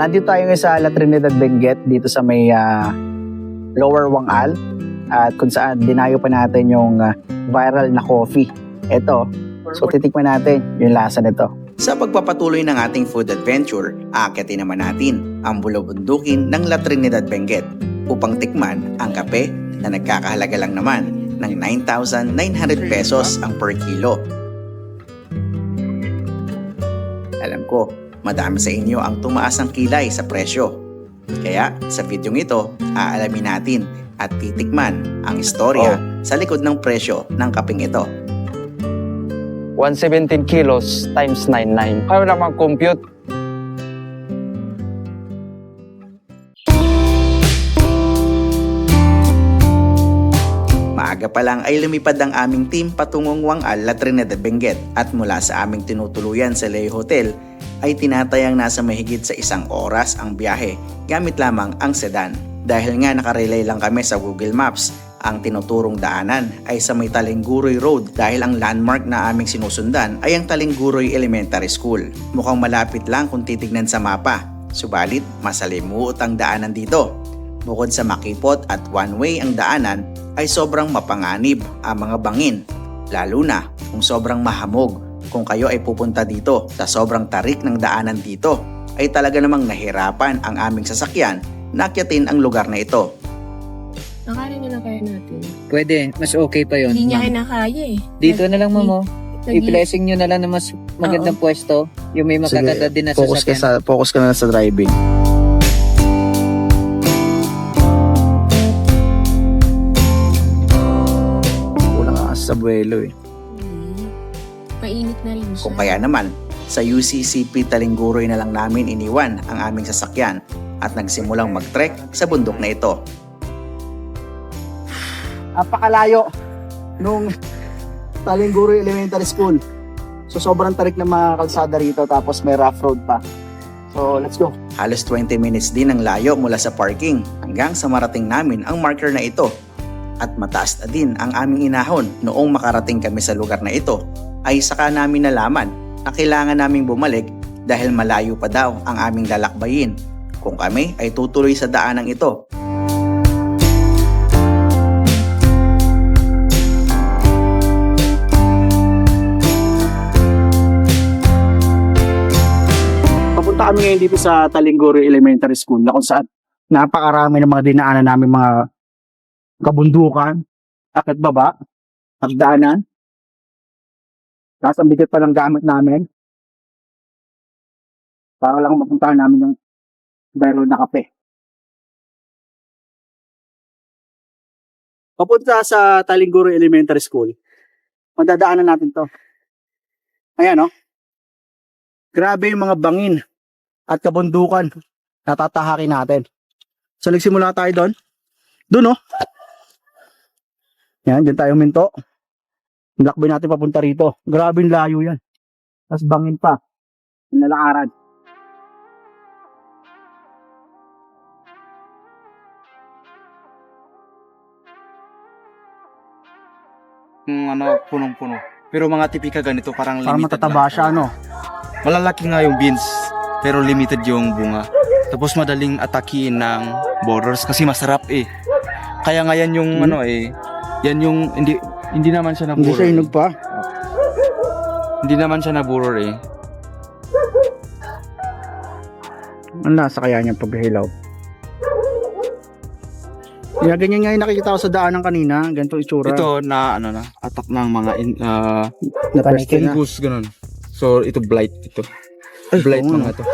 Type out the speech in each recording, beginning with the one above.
nandito tayo ngayon sa La Trinidad Benguet dito sa may ah, Lower Wangal at kung saan dinayo pa natin yung ah, viral na coffee. Ito, so titikman natin yung lasa nito. Sa pagpapatuloy ng ating food adventure, aakyatin naman natin ang bulabundukin ng La Trinidad Benguet upang tikman ang kape na nagkakahalaga lang naman ng 9,900 pesos ang per kilo. Alam ko, madami sa inyo ang tumaas ang kilay sa presyo. Kaya sa videong ito, aalamin natin at titikman ang istorya sa likod ng presyo ng kapeng ito. 117 kilos times 99. Kaya naman compute. Maaga pa lang ay lumipad ang aming team patungong Wangal, La Trinidad Benguet at mula sa aming tinutuluyan sa Leo Hotel ay tinatayang nasa mahigit sa isang oras ang biyahe gamit lamang ang sedan. Dahil nga nakarelay lang kami sa Google Maps, ang tinuturong daanan ay sa may Talingguroy Road dahil ang landmark na aming sinusundan ay ang Talingguroy Elementary School. Mukhang malapit lang kung titignan sa mapa, subalit masalimuot ang daanan dito. Bukod sa makipot at one-way ang daanan, ay sobrang mapanganib ang mga bangin. Lalo na kung sobrang mahamog. Kung kayo ay pupunta dito sa sobrang tarik ng daanan dito, ay talaga namang nahirapan ang aming sasakyan na akyatin ang lugar na ito. Nakaya na lang kaya natin. Pwede, mas okay pa yun. Hindi niya ma'am. kinakaya eh. Dito na lang, ma'am. oh. I-blessing nyo na lang na mas magandang pwesto. Yung may makaganda din na Focus ka, sasakyan. sa, focus ka na sa driving. Buwelo eh. Hmm. Mainit na rin siya. Kung kaya naman, sa UCCP Talingguroy na lang namin iniwan ang aming sasakyan at nagsimulang mag-trek sa bundok na ito. Napakalayo nung Talingguro Elementary School. So sobrang tarik ng mga kalsada rito tapos may rough road pa. So let's go. Halos 20 minutes din ang layo mula sa parking hanggang sa marating namin ang marker na ito. At mataas na din ang aming inahon noong makarating kami sa lugar na ito ay saka namin nalaman na kailangan naming bumalik dahil malayo pa daw ang aming lalakbayin kung kami ay tutuloy sa daanang ito. Papunta kami ngayon dito sa Talingguro Elementary School na kung saan napakarami ng mga dinaanan namin mga kabundukan, akit baba, pagdaanan. Tapos ang bigat pa ng gamit namin. Para lang mapuntahan namin yung viral na kape. Papunta sa Talingguro Elementary School. Madadaanan natin to. Ayan, oh. Grabe yung mga bangin at kabundukan na tatahakin natin. So nagsimula tayo doon. Doon oh. Yan, dyan tayo minto. Lakbay natin papunta rito. Grabe yung layo yan. Tapos bangin pa. Nalakaran. Yung ano, punong-puno. Pero mga tipika ganito, parang Parang limited matataba lang. siya, ano. Malalaki nga yung beans, pero limited yung bunga. Tapos madaling atakiin ng borers kasi masarap eh. Kaya nga yan yung ano eh, yan yung hindi hindi naman siya Hindi naburor. siya eh. inog pa. Hindi naman siya naburor eh. Ang lasa kaya niyang paghilaw. Yeah, ganyan nga yung nakikita ko sa daanan kanina. Ganito itsura. Ito na ano na, atak ng mga in, uh, na. fungus ganun. So ito blight ito. Blight oo, mga to.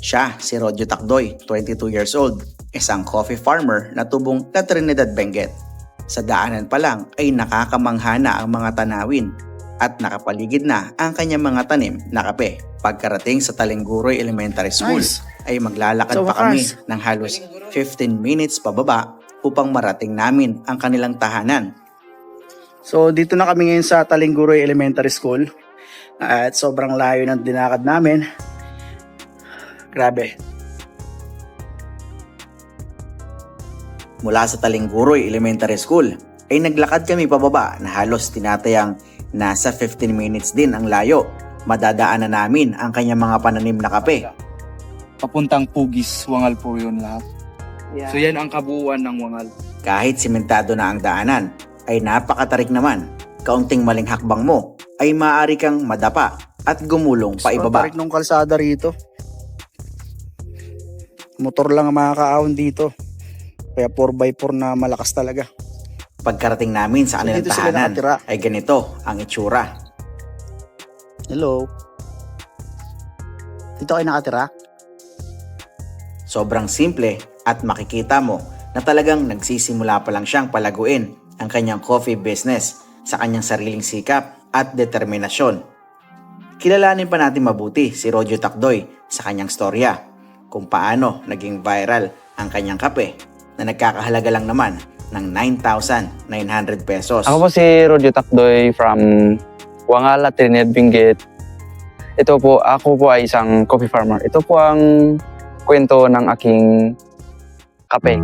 Siya, si Rodyo Takdoy, 22 years old, isang coffee farmer na tubong na Trinidad Benguet. Sa daanan pa lang ay nakakamangha na ang mga tanawin at nakapaligid na ang kanyang mga tanim na kape. Pagkarating sa Talingguroy Elementary School Nice. ay maglalakad Sa pa kami ng halos 15 minutes pababa upang marating namin ang kanilang tahanan. So dito na kami ngayon sa Talingguroy Elementary School. At sobrang layo ng dinakad namin. Grabe. Mula sa Talingguroy Elementary School ay naglakad kami pababa na halos tinatayang nasa 15 minutes din ang layo. Madadaanan namin ang kanyang mga pananim na kape. papuntang Pugis, Wangal po yun lahat. So yan ang kabuuan ng Wangal. Kahit simentado na ang daanan, ay napakatarik naman. Kaunting maling hakbang mo, ay maaari kang madapa at gumulong pa ibaba. Tarik nung kalsada rito. Motor lang ang makakaahon dito. Kaya 4x4 na malakas talaga. Pagkarating namin sa kanilang tahanan, ay ganito ang itsura. Hello. Dito kayo nakatira? Sobrang simple at makikita mo na talagang nagsisimula pa lang siyang palaguin ang kanyang coffee business sa kanyang sariling sikap at determinasyon. Kilalanin pa natin mabuti si Rojo Takdoy sa kanyang storya kung paano naging viral ang kanyang kape na nagkakahalaga lang naman ng 9,900 pesos. Ako po si Rodio Takdoy from Wangala, Trinidad, Benguet. Ito po, ako po ay isang coffee farmer. Ito po ang kwento ng aking kape.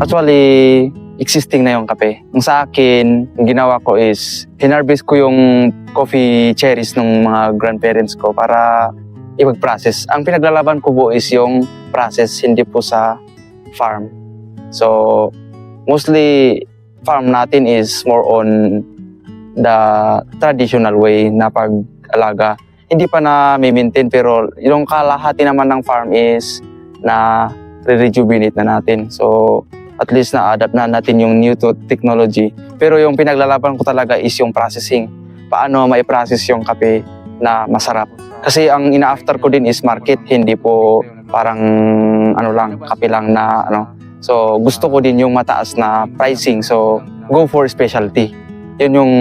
Actually, existing na yung kape. Ang sa akin, ang ginawa ko is, hinarvest ko yung coffee cherries ng mga grandparents ko para ipag-process. Ang pinaglalaban ko po is yung process, hindi po sa farm. So, mostly farm natin is more on the traditional way na pag-alaga. Hindi pa na maintain pero yung kalahati naman ng farm is na re-rejuvenate na natin. So, at least na-adapt na natin yung new technology. Pero yung pinaglalaban ko talaga is yung processing. Paano mai-process yung kape na masarap. Kasi ang ina-after ko din is market, hindi po parang ano lang, kape lang na ano. So gusto ko din yung mataas na pricing. So go for specialty. Yun yung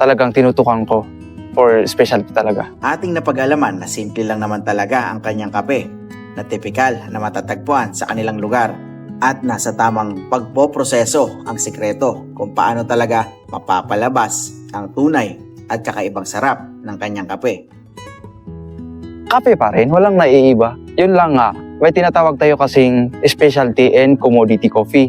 talagang tinutukan ko for specialty talaga. ating napag-alaman na simple lang naman talaga ang kanyang kape na tipikal na matatagpuan sa kanilang lugar at nasa tamang pagpoproseso ang sikreto kung paano talaga mapapalabas ang tunay at kakaibang sarap ng kanyang kape. Kape pa rin, walang naiiba. Yun lang nga, may tinatawag tayo kasing specialty and commodity coffee.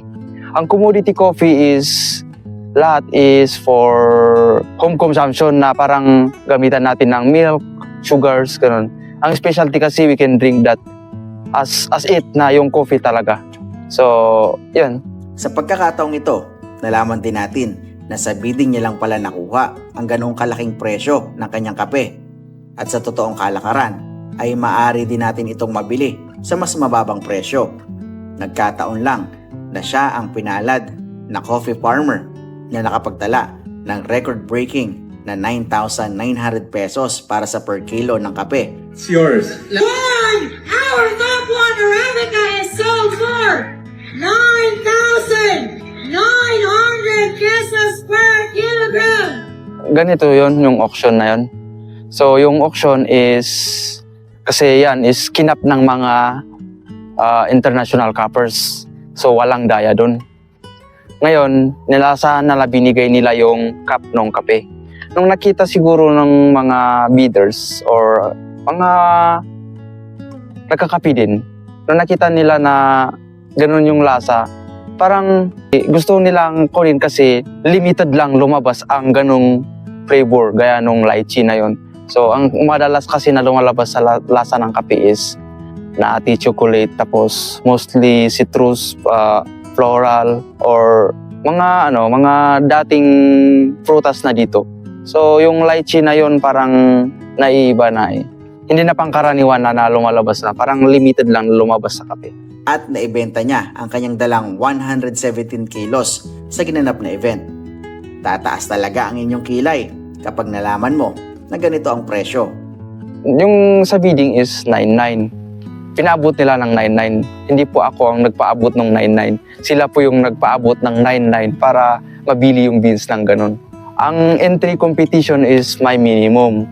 Ang commodity coffee is lahat is for home consumption na parang gamitan natin ng milk, sugars, ganun. Ang specialty kasi we can drink that as as it na yung coffee talaga. So, yun. Sa pagkakataong ito, nalaman din natin na sa bidding niya lang pala nakuha ang ganong kalaking presyo ng kanyang kape. At sa totoong kalakaran, ay maaari din natin itong mabili sa mas mababang presyo. Nagkataon lang na siya ang pinalad na coffee farmer na nakapagtala ng record-breaking na 9,900 pesos para sa per kilo ng kape. It's yours. One, our top one Arabica is sold for 9,900 pesos per kilogram. ganito yon yung auction na yon. So yung auction is kasi yan is kinap ng mga ah, international cappers. So walang daya doon. Ngayon, nilasahan nila binigay nila yung cup ng kape. Nung nakita siguro ng mga bidders or mga nagkakape din, nung nakita nila na ganun yung lasa, parang eh, gusto nilang kunin kasi limited lang lumabas ang ganung flavor gaya nung lychee na yon. So ang madalas kasi na lumalabas sa la- lasa ng kape is na tea chocolate tapos mostly citrus, uh, floral or mga ano, mga dating prutas na dito. So yung lychee na yon parang naiiba na eh. Hindi na pangkaraniwan na, na lumalabas na. Parang limited lang lumabas sa kape. At naibenta niya ang kanyang dalang 117 kilos sa ginanap na event. Tataas talaga ang inyong kilay kapag nalaman mo na ganito ang presyo. Yung sa bidding is 99. Pinaabot nila ng 99. Hindi po ako ang nagpaabot ng 99. Sila po yung nagpaabot ng 99 para mabili yung beans ng ganun. Ang entry competition is my minimum.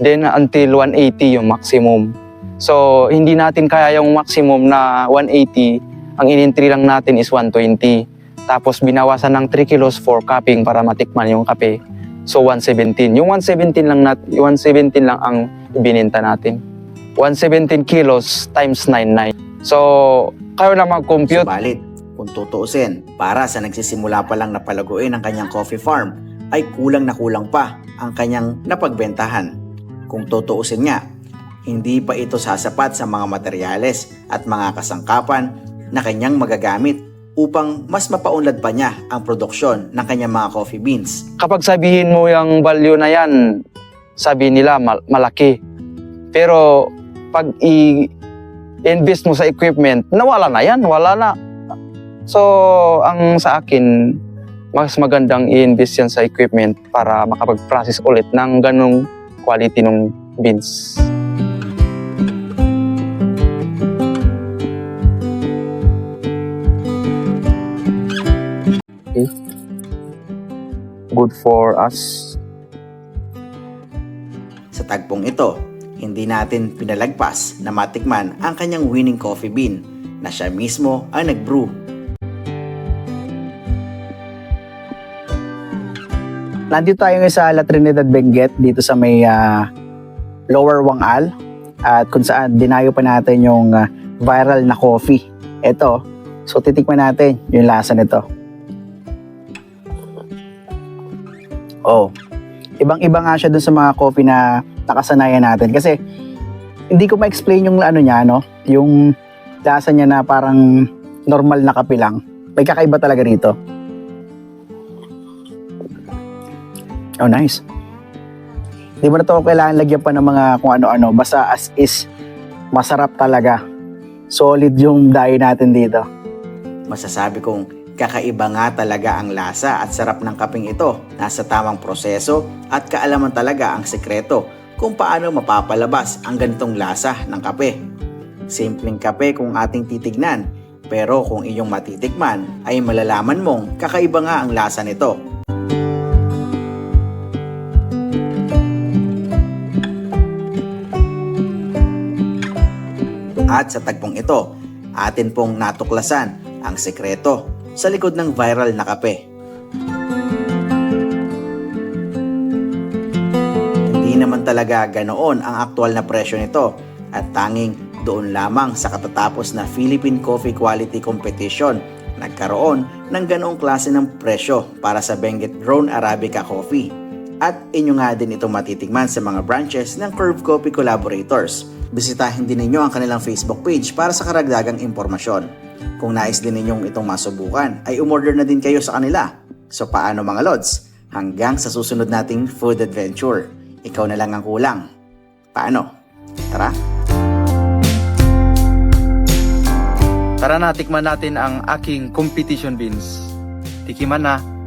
Then until 180 yung maximum. So hindi natin kaya yung maximum na 180. Ang in-entry lang natin is 120. Tapos binawasan ng 3 kilos for cupping para matikman yung kape. So 117. Yung 117 lang nat 117 lang ang ibininta natin. 117 kilos times 99. So kayo na mag-compute Subalit, kung tutuusin, para sa nagsisimula pa lang na palaguin ang kanyang coffee farm, ay kulang na kulang pa ang kanyang napagbentahan. Kung tutuusin nga, hindi pa ito sasapat sa mga materyales at mga kasangkapan na kanyang magagamit upang mas mapaunlad pa niya ang produksyon ng kanyang mga coffee beans. Kapag sabihin mo yung value na yan, sabi nila mal- malaki. Pero pag i-invest mo sa equipment, nawala na yan, wala na. So, ang sa akin, mas magandang i-invest yan sa equipment para makapag-process ulit ng ganong quality ng beans. Okay. Good for us. Sa tagpong ito, hindi natin pinalagpas na matikman ang kanyang winning coffee bean na siya mismo ang nag-brew. Nandito tayo ngayon sa La Trinidad Benguet dito sa may ah, Lower Wangal at kung saan dinayo pa natin yung ah, viral na coffee. Ito, so titikman natin yung lasa nito. Oh, ibang-iba nga siya dun sa mga coffee na nakasanayan natin kasi hindi ko ma-explain yung ano niya, no? Yung lasa niya na parang normal na kape lang. May kakaiba talaga rito. Oh, nice. Di ba na to kailangan lagyan pa ng mga kung ano-ano. Basta as is, masarap talaga. Solid yung dayo natin dito. Masasabi kong kakaiba nga talaga ang lasa at sarap ng kapeng ito. Nasa tamang proseso at kaalaman talaga ang sekreto kung paano mapapalabas ang ganitong lasa ng kape. Simpleng kape kung ating titignan, pero kung iyong matitikman ay malalaman mong kakaiba nga ang lasa nito. At sa tagpong ito, atin pong natuklasan ang sekreto sa likod ng viral na kape. Hindi naman talaga ganoon ang aktual na presyo nito at tanging doon lamang sa katatapos na Philippine Coffee Quality Competition nagkaroon ng ganoong klase ng presyo para sa Benguet Drone Arabica Coffee. At inyo nga din ito matitigman sa mga branches ng Curve Coffee Collaborators. Bisitahin din ninyo ang kanilang Facebook page para sa karagdagang impormasyon. Kung nais din ninyong itong masubukan, ay umorder na din kayo sa kanila. So paano mga lods? Hanggang sa susunod nating food adventure. Ikaw na lang ang kulang. Paano? Tara! Tara na, tikman natin ang aking competition beans. Tikiman na.